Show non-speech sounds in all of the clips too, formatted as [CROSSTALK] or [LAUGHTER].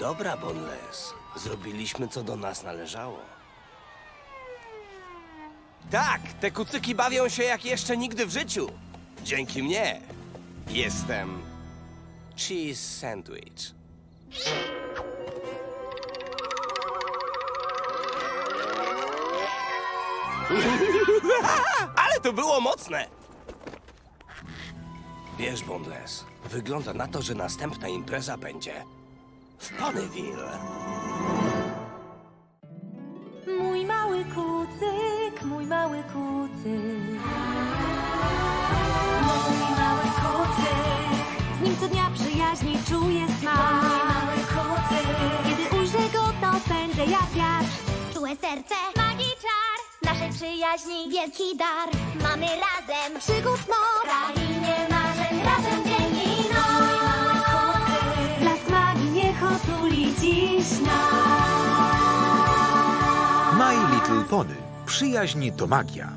Dobra, Bonles. Zrobiliśmy, co do nas należało. Tak, te kucyki bawią się jak jeszcze nigdy w życiu. Dzięki mnie. Jestem... Cheese Sandwich. [LAUGHS] Ale to było mocne! Wiesz, Bonles, wygląda na to, że następna impreza będzie w Ponyville. Mój mały kucyk, mój mały kucyk. Mój mały kucyk. Z nim co dnia przyjaźni czuję smak. Mój mały kucyk. Kiedy ujrzę go, to pędzę jak wiatr. Czułe serce, magii czar Naszej przyjaźni wielki dar Mamy razem przygód moc Krainie marzeń razem dzień niech otuli dziś nas. My Little Pony. Przyjaźń to magia.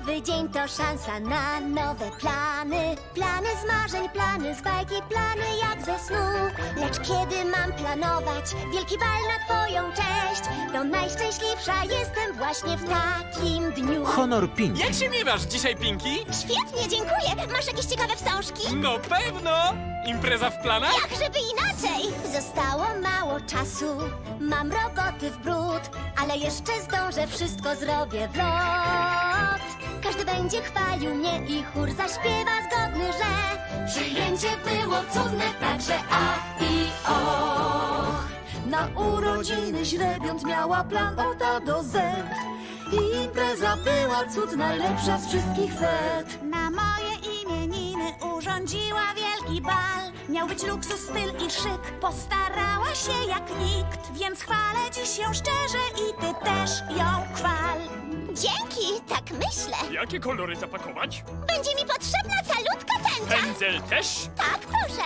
Nowy dzień to szansa na nowe plany Plany z marzeń, plany z bajki, plany jak ze snu Lecz kiedy mam planować wielki bal na twoją cześć To najszczęśliwsza jestem właśnie w takim dniu Honor Pinki. Jak się miewasz dzisiaj, Pinki? Świetnie, dziękuję! Masz jakieś ciekawe wstążki? No pewno! Impreza w planach? Jak żeby inaczej? Zostało mało czasu, mam roboty w brud, ale jeszcze zdążę, wszystko zrobię w lot. Każdy będzie chwalił mnie i chór zaśpiewa zgodny, że przyjęcie było cudne, także a i o. Na urodziny źrebiąt miała plan od A do Z. I impreza była cud najlepsza z wszystkich fet. Na moje imieniny urządziła wielki bal. Miał być luksus, styl i szyk. Postarała się jak nikt, więc chwalę dziś ją szczerze i ty też ją chwal. Dzięki, tak myślę. Jakie kolory zapakować? Będzie mi potrzebna calutka tęcza. Pędzel też? Tak, proszę.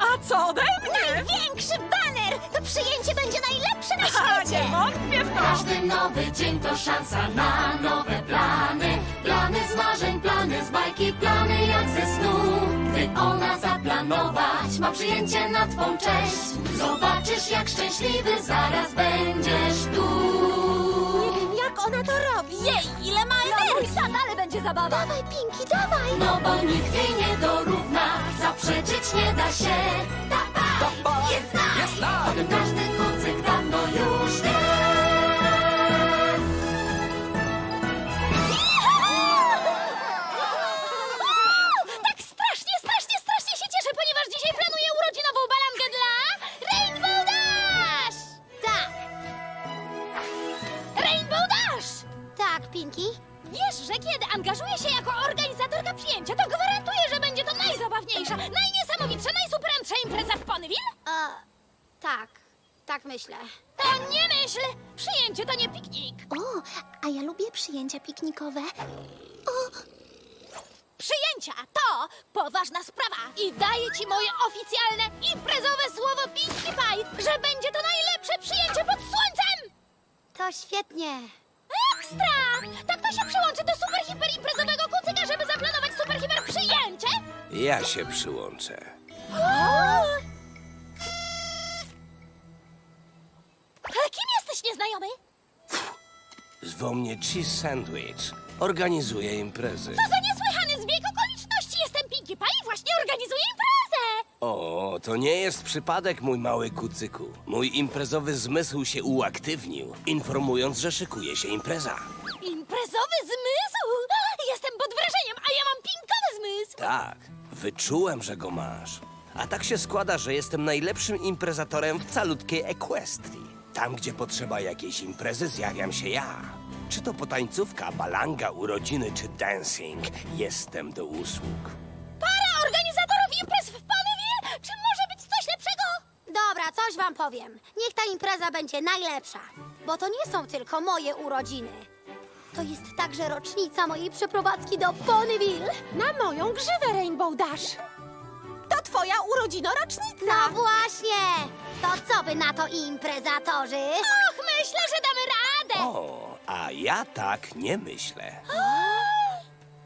A co ode mnie? Największy baner! To przyjęcie będzie najlepsze na [LAUGHS] świecie! wątpię w to. Każdy nowy dzień to szansa na nowe plany. Plany z marzeń, plany z bajki, plany jak ze snu. Gdy ona zaplanować ma przyjęcie na twą cześć. Zobaczysz jak szczęśliwy zaraz będziesz tu. Jak ona to robi? Jej, ile ma energii! ale będzie zabawa! Dawaj, Pinki, dawaj! No bo nikt jej nie dorówna, zaprzeczyć nie da się. Dawaj, jest nas! Jest tym każdy Wiesz, że kiedy angażuję się jako organizatorka przyjęcia, to gwarantuję, że będzie to najzabawniejsza, najniesamowitsza, najsuperantsza impreza w Ponyville? E, tak, tak myślę. To nie myśl! Przyjęcie to nie piknik. O, a ja lubię przyjęcia piknikowe. Przyjęcia to poważna sprawa i daję ci moje oficjalne, imprezowe słowo Pinkie Pie, że będzie to najlepsze przyjęcie pod słońcem! To świetnie. Ekstra! Tak to się przyłączy do super hiper imprezowego kucyka, żeby zaplanować super hiper przyjęcie? Ja się przyłączę. Ale kim jesteś nieznajomy? Zwą mnie Cheese Sandwich. Organizuję imprezy. To za niesłychany O, to nie jest przypadek, mój mały kucyku. Mój imprezowy zmysł się uaktywnił, informując, że szykuje się impreza. Imprezowy zmysł! Jestem pod wrażeniem, a ja mam pinkowy zmysł! Tak, wyczułem, że go masz. A tak się składa, że jestem najlepszym imprezatorem w calutkiej Equestrii. Tam, gdzie potrzeba jakiejś imprezy, zjawiam się ja. Czy to potańcówka, balanga, urodziny czy dancing, jestem do usług. Coś wam powiem. Niech ta impreza będzie najlepsza. Bo to nie są tylko moje urodziny. To jest także rocznica mojej przeprowadzki do Ponyville. Na moją grzywę Rainbow Dash! To twoja urodzinorocznica! No właśnie! To co wy na to imprezatorzy? Och, my Myślę, że damy radę. O, a ja tak nie myślę.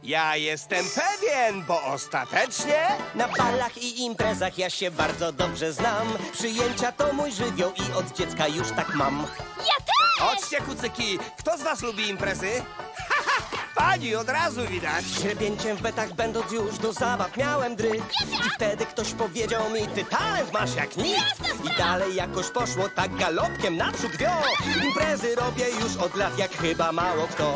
Ja jestem pewien, bo ostatecznie Na balach i imprezach ja się bardzo dobrze znam. Przyjęcia to mój żywioł i od dziecka już tak mam. Ja też! Chodźcie, kucyki! Kto z was lubi imprezy? Haha, [LAUGHS] Pani od razu widać. Śrebięciem w betach będąc już do zabaw miałem dryg. I wtedy ktoś powiedział mi, ty talent masz jak nikt. I dalej jakoś poszło tak galopkiem naprzód wio. Imprezy robię już od lat jak chyba mało kto.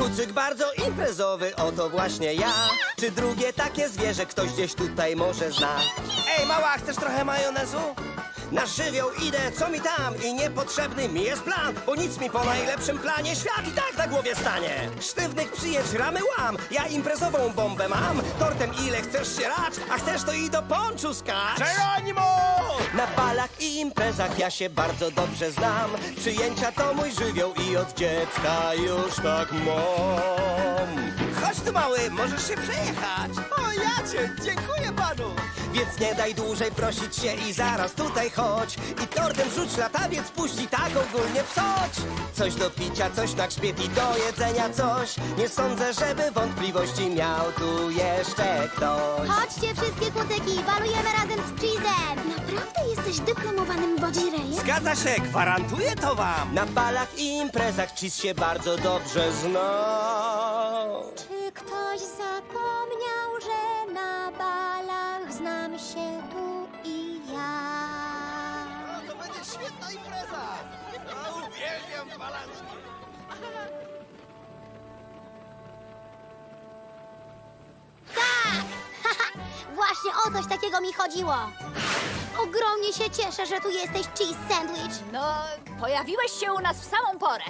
Kucyk bardzo imprezowy, oto właśnie ja. Czy drugie takie zwierzę ktoś gdzieś tutaj może zna? Ej, mała, chcesz trochę majonezu? Na żywioł idę, co mi tam i niepotrzebny mi jest plan Bo nic mi po najlepszym planie świat i tak na głowie stanie. Sztywnych przyjedź ramy łam, ja imprezową bombę mam. Tortem ile chcesz się racz, a chcesz to i do ponczu skacz. Geronimo! Na balach i imprezach ja się bardzo dobrze znam. Przyjęcia to mój żywioł i od dziecka już tak mam Chodź tu, mały, możesz się przejechać. O jacie, dziękuję panu! Więc nie daj dłużej prosić się i zaraz tutaj chodź I tortem rzuć latawiec, puści tak ogólnie psoć Coś do picia, coś na grzbiet i do jedzenia coś Nie sądzę, żeby wątpliwości miał tu jeszcze ktoś Chodźcie wszystkie kucyki, walujemy razem z Cheese'em. Naprawdę jesteś dyplomowanym bodzirejem? Zgadza się, gwarantuję to wam. Na balach i imprezach Cheese się bardzo dobrze zna Czy ktoś zapomniał, że na balach znam się tu i ja? To będzie świetna impreza. No, uwielbiam balanki. [LAUGHS] Właśnie o coś takiego mi chodziło. Ogromnie się cieszę, że tu jesteś, Cheese Sandwich. No, pojawiłeś się u nas w samą porę.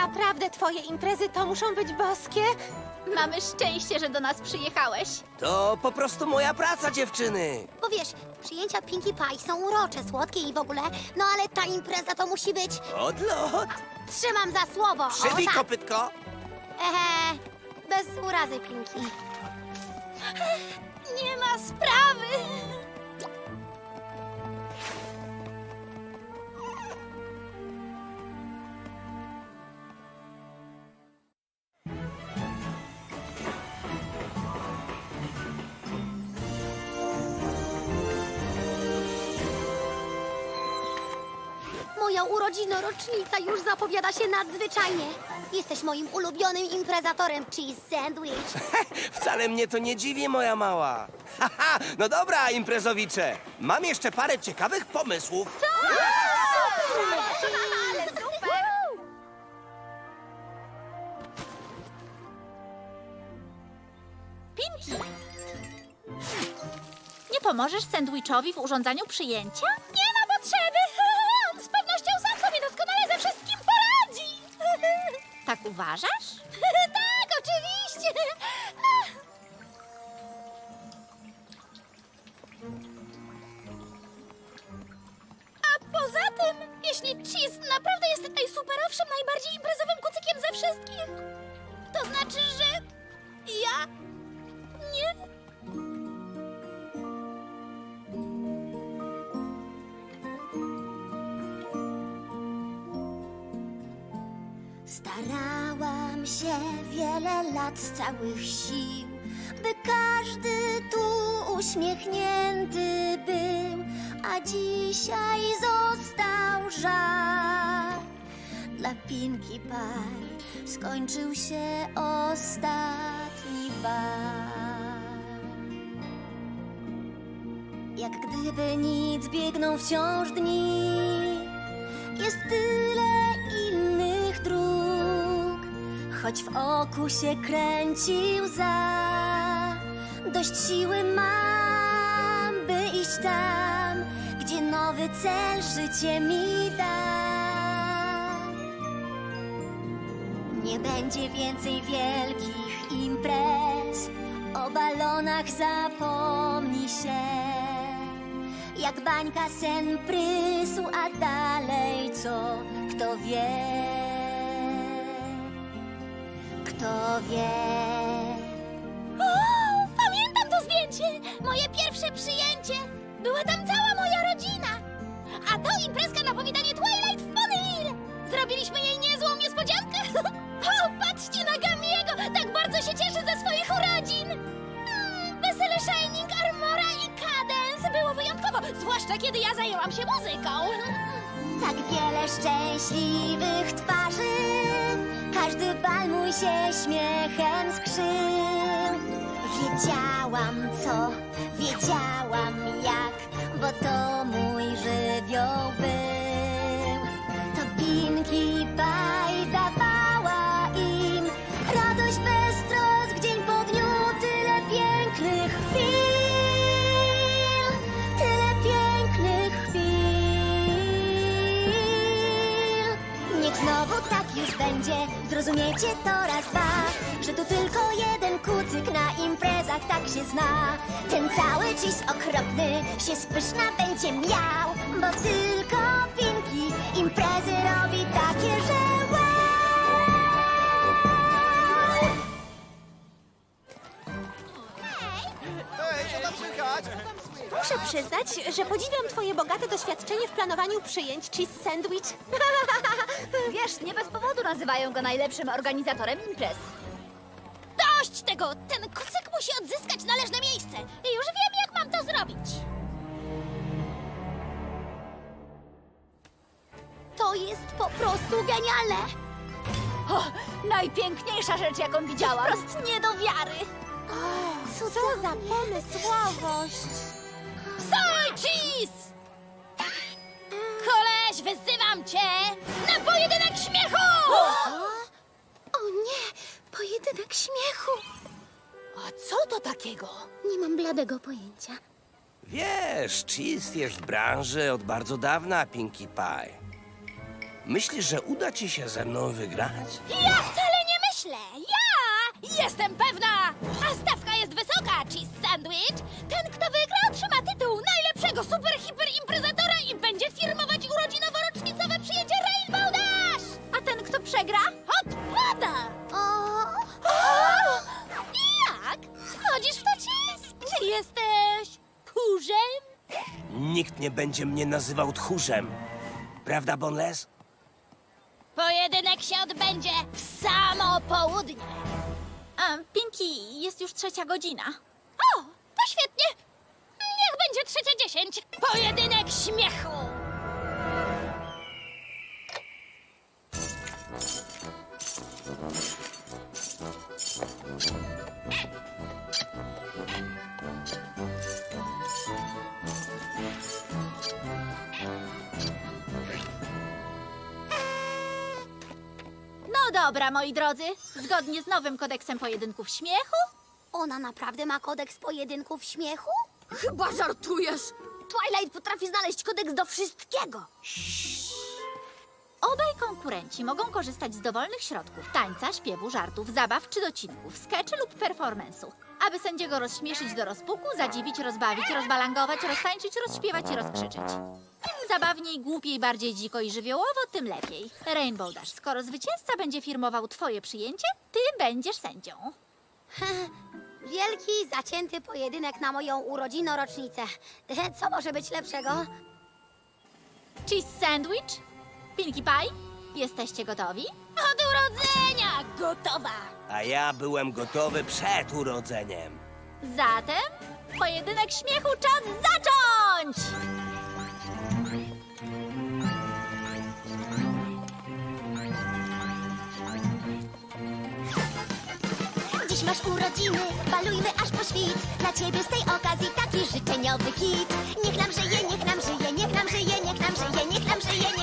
Naprawdę twoje imprezy to muszą być boskie? Mamy szczęście, że do nas przyjechałeś. To po prostu moja praca, dziewczyny. Bo wiesz, przyjęcia Pinkie Pie są urocze, słodkie i w ogóle, no ale ta impreza to musi być... Odlot. Trzymam za słowo. Przybij tak. kopytko. Ehe, bez urazy, Pinki. Nie ma sprawy. Urodzinorocznica już zapowiada się nadzwyczajnie. Jesteś moim ulubionym imprezatorem Cheese Sandwich. [LAUGHS] Wcale mnie to nie dziwi, moja mała. Haha, no dobra, imprezowicze. Mam jeszcze parę ciekawych pomysłów. Ale super! Pinki! Nie pomożesz sandwichowi w urządzaniu przyjęcia? Nie uważasz? Wiele lat z całych sił, by każdy tu uśmiechnięty był, a dzisiaj został żal. Dla Pinkie Pie skończył się ostatni bal. Jak gdyby nic biegną wciąż dni, jest tyle choć w oku się kręci łza. Dość siły mam, by iść tam, gdzie nowy cel życie mi da. Nie będzie więcej wielkich imprez, o balonach zapomni się. Jak bańka sen prysł, a dalej co, kto wie? to wie. O, pamiętam to zdjęcie! Moje pierwsze przyjęcie! Była tam cała moja rodzina! A to imprezka na powitanie Twilight w Ponyville! Zrobiliśmy jej niezłą niespodziankę! [LAUGHS] O, patrzcie na Gamiego! Tak bardzo się cieszy ze swoich urodzin! Mm, wesele Shining, Armora i Cadence było wyjątkowo, zwłaszcza kiedy ja zajęłam się muzyką! Tak wiele szczęśliwych twarzy każdy bal mój się śmiechem skrzył Wiedziałam co, wiedziałam jak Bo to mój żywioł był. To Pinkie Pie już będzie Zrozumiecie to raz, dwa Że tu tylko jeden kucyk na imprezach tak się zna. Ten cały cheese okropny się spyszna będzie miał Bo tylko Pinki imprezy robi takie, że wow Muszę przyznać, że podziwiam twoje bogate doświadczenie w planowaniu przyjęć cheese sandwich. [LAUGHS] Wiesz, nie bez powodu nazywają go najlepszym organizatorem imprez Dość tego! Ten kucyk musi odzyskać należne miejsce. I już wiem, jak mam to zrobić. To jest po prostu genialne! O, najpiękniejsza rzecz, jaką widziałam. Prost nie do wiary! Co, za pomysłowość! Cheese! Koleś, wyzywam cię! Na pojedynek śmiechu! O nie, pojedynek śmiechu! A co to takiego? Nie mam bladego pojęcia. Wiesz, Cheese jest w branży od bardzo dawna, Pinkie Pie. Myślisz, że uda ci się ze mną wygrać? Ja wcale nie myślę! Jestem pewna! A stawka jest wysoka, cheese sandwich! Ten, kto wygra, otrzyma tytuł najlepszego super hiper imprezatora i będzie firmować urodzinowo-rocznicowe przyjęcie Rainbow Dash! A ten, kto przegra? Odpada! O! Jak? Wchodzisz w to, cheese? Czy jesteś kurzem? Nikt nie będzie mnie nazywał tchórzem. Prawda, Bonles? Pojedynek się odbędzie w samo południe. Pinki, jest już trzecia godzina. O, to świetnie. Niech będzie trzecia dziesięć. Pojedynek śmiechu. No dobra, moi drodzy. Zgodnie z nowym kodeksem pojedynków śmiechu, Ona naprawdę ma kodeks pojedynków śmiechu? Chyba żartujesz. Twilight potrafi znaleźć kodeks do wszystkiego. Obaj konkurenci mogą korzystać z dowolnych środków tańca, śpiewu, żartów, zabaw czy docinków, skeczy lub performance'u. Aby sędziego rozśmieszyć do rozpuku, zadziwić, rozbawić, rozbalangować, roztańczyć, rozśpiewać i rozkrzyczeć. Im zabawniej, głupiej, bardziej dziko i żywiołowo, tym lepiej. Rainbow Dash, skoro zwycięzca będzie firmował twoje przyjęcie, ty będziesz sędzią. [LAUGHS] Wielki, zacięty pojedynek na moją urodzinorocznicę. Co może być lepszego? Cheese sandwich? Pinkie Pie? Jesteście gotowi? Od urodzenia gotowa! A ja byłem gotowy przed urodzeniem. Zatem pojedynek śmiechu czas zacząć! Dziś masz urodziny, balujmy aż po świt. Dla ciebie z tej okazji taki życzeniowy hit. Niech nam żyje, niech nam żyje, niech nam żyje, niech nam żyje, niech nam żyje, niech nam żyje,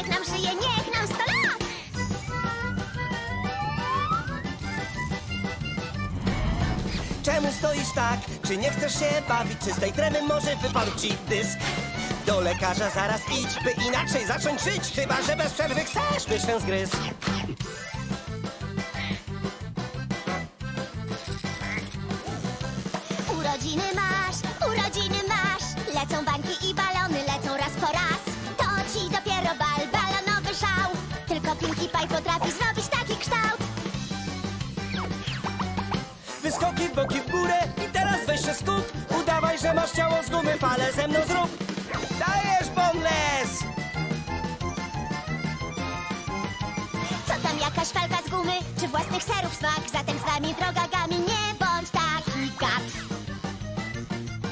Czemu stoisz tak? Czy nie chcesz się bawić? Czy z tej tremy może wypadł ci dysk? Do lekarza zaraz idź, by inaczej zacząć żyć Chyba, że bez przerwy chcesz mieć ten ze mną zrób Dajesz, Bonles! Co tam jakaś falka z gumy, czy własnych serów smak? Zatem z nami droga Gami, nie bądź taki gad.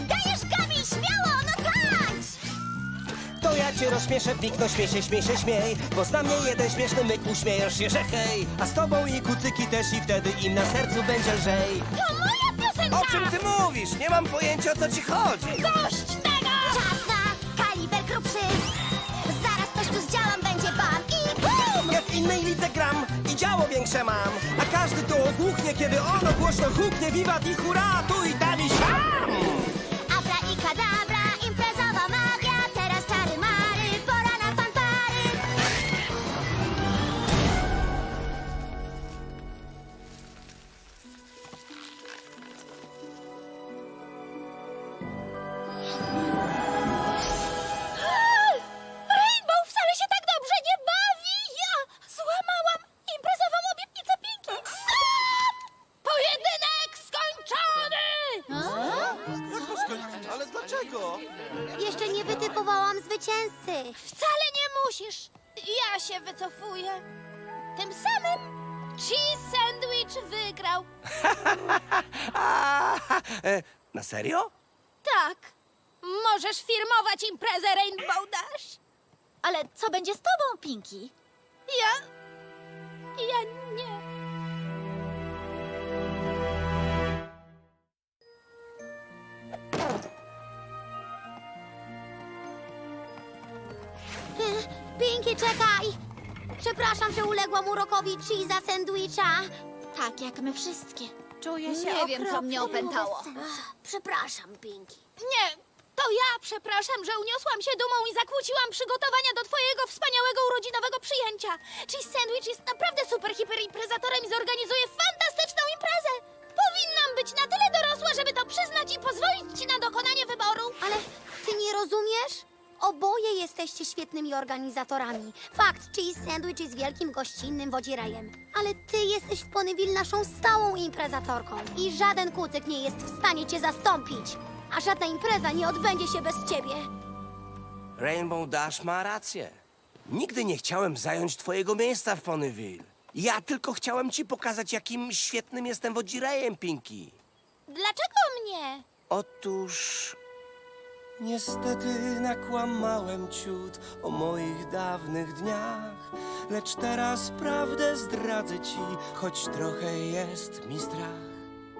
Dajesz Gami, śmiało, no tańcz! cię rozśmieszę, wnikno śmiej się, śmiej się, śmiej Bo zna mnie jeden śmieszny myk, uśmiejesz się, że hej A z tobą i kucyki też i wtedy im na sercu będzie lżej To moja piosenka! O czym ty mówisz? Nie mam pojęcia o co ci chodzi. Dość i działo większe mam. A każdy tu ogłuchnie, kiedy ono głośno huknie. Wiwat i hurra, tu i tam i siam na serio? Tak. Możesz firmować imprezę Rainbow Dash. Ale co będzie z tobą, Pinki? Ja... Ja nie... Pinki, czekaj! Przepraszam, że uległam urokowi cheese'a sandwicha. Tak jak my wszystkie. Czuję się Nie wiem, co mnie okropnie opętało. Przepraszam, Pinki. Nie, to ja przepraszam, że uniosłam się dumą i zakłóciłam przygotowania do twojego wspaniałego urodzinowego przyjęcia. Cheese Sandwich jest naprawdę super hiper imprezatorem i zorganizuje fantastyczną imprezę. Powinnam być na tyle dorosła, żeby to przyznać i pozwolić ci na dokonanie wyboru. Ale ty nie rozumiesz? Oboje jesteście świetnymi organizatorami. Fakt, cheese sandwich jest wielkim gościnnym wodzirejem. Ale ty jesteś w Ponyville naszą stałą imprezatorką. I żaden kucyk nie jest w stanie cię zastąpić. A żadna impreza nie odbędzie się bez ciebie. Rainbow Dash ma rację. Nigdy nie chciałem zająć twojego miejsca w Ponyville. Ja tylko chciałem ci pokazać, jakim świetnym jestem wodzirejem, Pinki. Dlaczego mnie? Otóż Niestety nakłamałem ciut o moich dawnych dniach Lecz teraz prawdę zdradzę ci, choć trochę jest mi strach.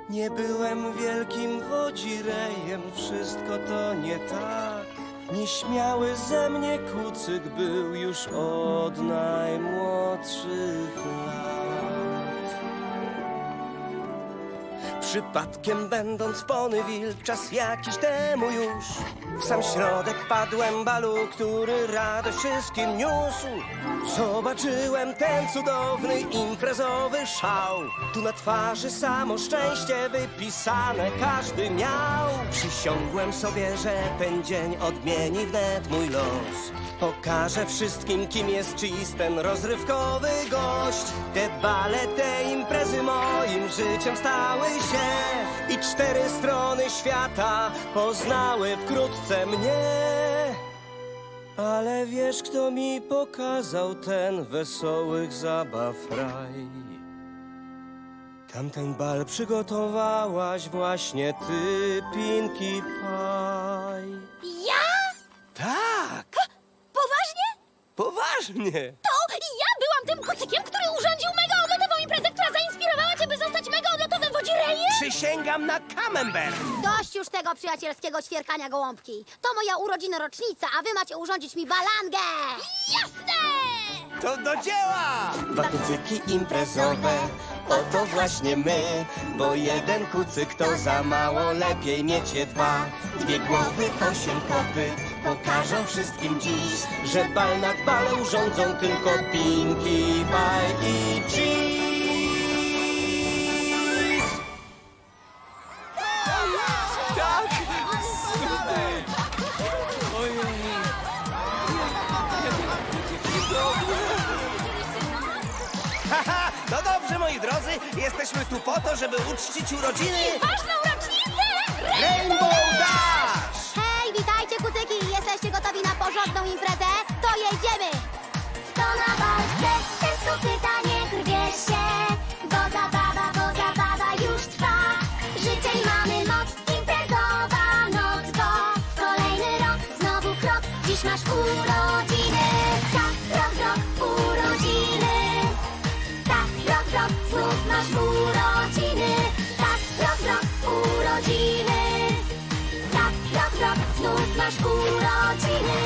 Nie byłem wielkim wodzirejem, wszystko to nie tak. Nieśmiały ze mnie kucyk był już od najmłodszych lat Przypadkiem będąc w Ponyville czas jakiś temu już. W sam środek padłem balu, który radość wszystkim niósł. Zobaczyłem ten cudowny imprezowy szał. Tu na twarzy samo szczęście wypisane każdy miał. Przysiągłem sobie, że ten dzień odmieni wnet mój los. Pokażę wszystkim, kim jest czyś ten rozrywkowy gość. Te bale, te imprezy moim życiem stały się I cztery strony świata poznały wkrótce mnie Ale wiesz, kto mi pokazał ten wesołych zabaw raj Tamten bal przygotowałaś właśnie ty, Pinkie Pie Ja? tak, Poważnie? poważnie. To ja byłam tym kucykiem, który urządził mega wodzirejem? Przysięgam na Camembert. Dość już tego przyjacielskiego ćwierkania gołąbki. To moja urodzina rocznica, a wy macie urządzić mi balangę! Jasne! To do dzieła! Dwa kucyki imprezowe, oto właśnie my Bo jeden kucyk to za mało, lepiej mieć je dwa Dwie głowy, osiem kopyt, pokażą wszystkim dziś Że bal nad balem urządzą tylko Pinkie Pie i Cheese tu po to, żeby uczcić urodziny. Ważną urodziny.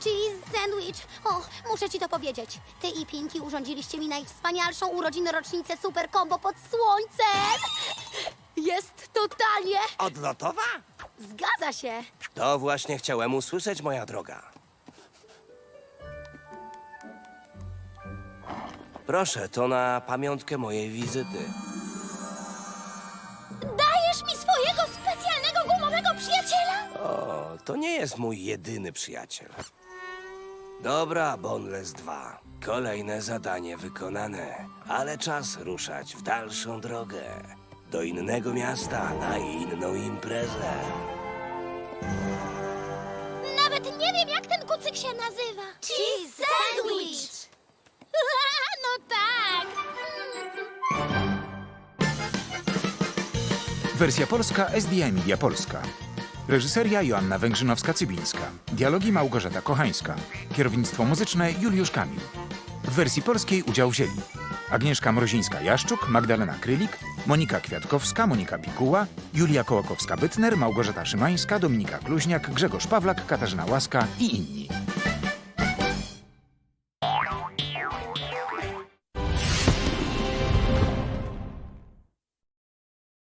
Cheese sandwich. O, muszę ci to powiedzieć. Ty i Pinki urządziliście mi najwspanialszą urodzinę rocznicę Super Combo pod słońcem. Jest totalnie. Odlotowa? Zgadza się. To właśnie chciałem usłyszeć, moja droga. Proszę, to na pamiątkę mojej wizyty. To nie jest mój jedyny przyjaciel. Dobra, Boneless 2. Kolejne zadanie wykonane, ale czas ruszać w dalszą drogę. Do innego miasta, na inną imprezę. Nawet nie wiem, jak ten kucyk się nazywa. Cheese sandwich. [LAUGHS] no tak. Wersja polska SDI Media Polska. Reżyseria Joanna Węgrzynowska-Cybińska. Dialogi Małgorzata Kochańska. Kierownictwo muzyczne Juliusz Kamil. W wersji polskiej udział wzięli Agnieszka Mrozińska-Jaszczuk, Magdalena Krylik, Monika Kwiatkowska, Monika Pikuła, Julia Kołakowska-Bytner, Małgorzata Szymańska, Dominika Kluźniak, Grzegorz Pawlak, Katarzyna Łaska i inni.